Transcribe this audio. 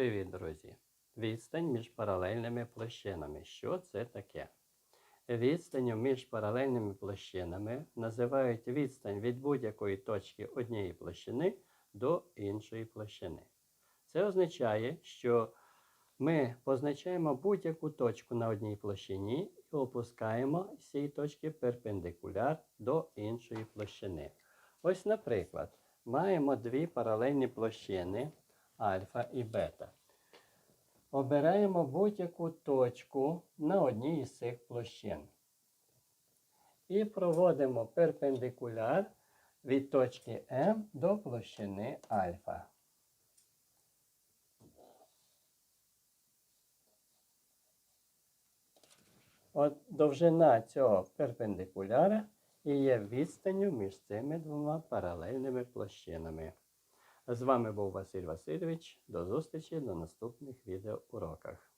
Привіт, друзі! Відстань між паралельними площинами. Що це таке? Відстанню між паралельними площинами називають відстань від будь-якої точки однієї площини до іншої площини. Це означає, що ми позначаємо будь-яку точку на одній площині і опускаємо з цієї точки перпендикуляр до іншої площини. Ось, наприклад, маємо дві паралельні площини альфа і бета. Обираємо будь-яку точку на одній із цих площин. І проводимо перпендикуляр від точки М до площини альфа. От довжина цього перпендикуляра і є відстанню між цими двома паралельними площинами. З вами був Василь Васильович. До зустрічі до наступних відеоуроків.